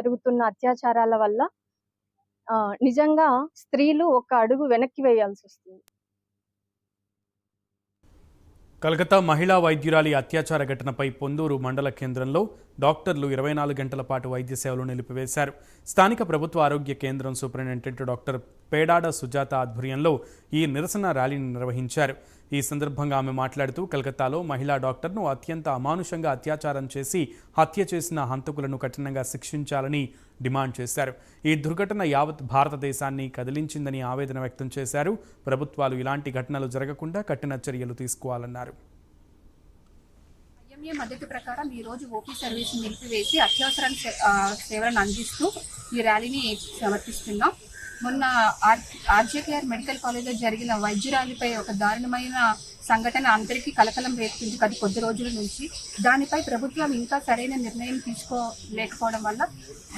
జరుగుతున్న అత్యాచారాల వల్ల ఆ, నిజంగా స్త్రీలు ఒక అడుగు వెనక్కి వేయాల్సి వస్తుంది. కలకత్తా మహిళా వైద్యురాలి అత్యాచార ఘటనపై పొందూరు మండల కేంద్రంలో డాక్టర్లు ఇరవై నాలుగు గంటల పాటు వైద్య సేవలు నిలిపివేశారు. స్థానిక ప్రభుత్వ ఆరోగ్య కేంద్రం సూపరింటెండెంట్ డాక్టర్ పేడాడ సుజాత ఆధ్వర్యంలో ఈ నిరసన ర్యాలీని నిర్వహించారు. ఈ సందర్భంగా ఆమె మాట్లాడుతూ కలకత్తాలో మహిళా డాక్టర్ను అత్యంత అమానుషంగా అత్యాచారం చేసి హత్య చేసిన హంతకులను కఠినంగా శిక్షించాలని డిమాండ్ చేశారు. ఈ దుర్ఘటన యావత్ భారతదేశాన్ని కదిలించిందని ఆవేదన వ్యక్తం చేశారు. ప్రభుత్వాలు ఇలాంటి ఘటనలు జరగకుండా కఠిన చర్యలు తీసుకోవాలన్నారు. ఐఎంఏ మద్దతు ప్రకారం ఈ రోజు ఓపీ సర్వీస్ నిలిపివేసి అత్యవసర సే- సేవలను అందిస్తూ ఈ ర్యాలీని సమర్పిస్తున్నాం. మొన్న ఆర్ ఆర్జేకేఆర్ మెడికల్ కాలేజ్లో జరిగిన వైద్యురాలిపై ఒక దారుణమైన సంఘటన అందరికీ కలకలం రేపుతుంది గత కొద్ది రోజుల నుంచి. దానిపై ప్రభుత్వం ఇంకా సరైన నిర్ణయం తీసుకోలేకపోవడం వల్ల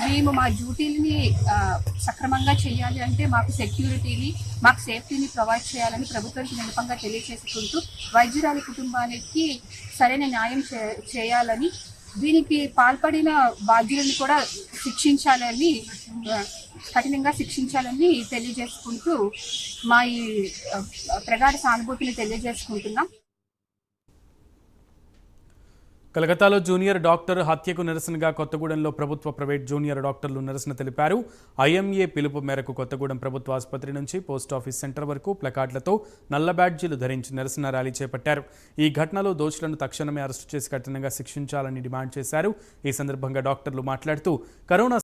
మేము మా డ్యూటీలని సక్రమంగా చేయాలి అంటే మాకు సెక్యూరిటీని మాకు సేఫ్టీని ప్రొవైడ్ చేయాలని ప్రభుత్వానికి వినపంగా తెలియజేసుకుంటూ వైద్యురాలి కుటుంబానికి సరైన న్యాయం చేయాలని దీనికి పాల్పడిన బాధ్యులను కూడా శిక్షించాలని కఠినంగా శిక్షించాలని తెలియజేసుకుంటూ మా ఈ ప్రగాఢ సానుభూతిని తెలియజేసుకుంటున్నాం. కలకత్తాలో జూనియర్ డాక్టర్ హత్యకు నిరసనగా కొత్తగూడెంలో ప్రభుత్వ ప్రైవేట్ జూనియర్ డాక్టర్లు నిరసన తెలిపారు. ఐఎంఏ పిలుపు మేరకు కొత్తగూడెం ప్రభుత్వ ఆసుపత్రి నుంచి పోస్ట్ ఆఫీస్ సెంటర్ వరకు ప్లకార్డులతో నల్ల బ్యాడ్జీలు ధరించి నిరసన ర్యాలీ చేపట్టారు. ఈ ఘటనలో దోషులను తక్షణమే అరెస్టు చేసి కఠినంగా శిక్షించాలని డిమాండ్ చేశారు. ఈ సందర్భంగా డాక్టర్లు మాట్లాడుతూ కరోనా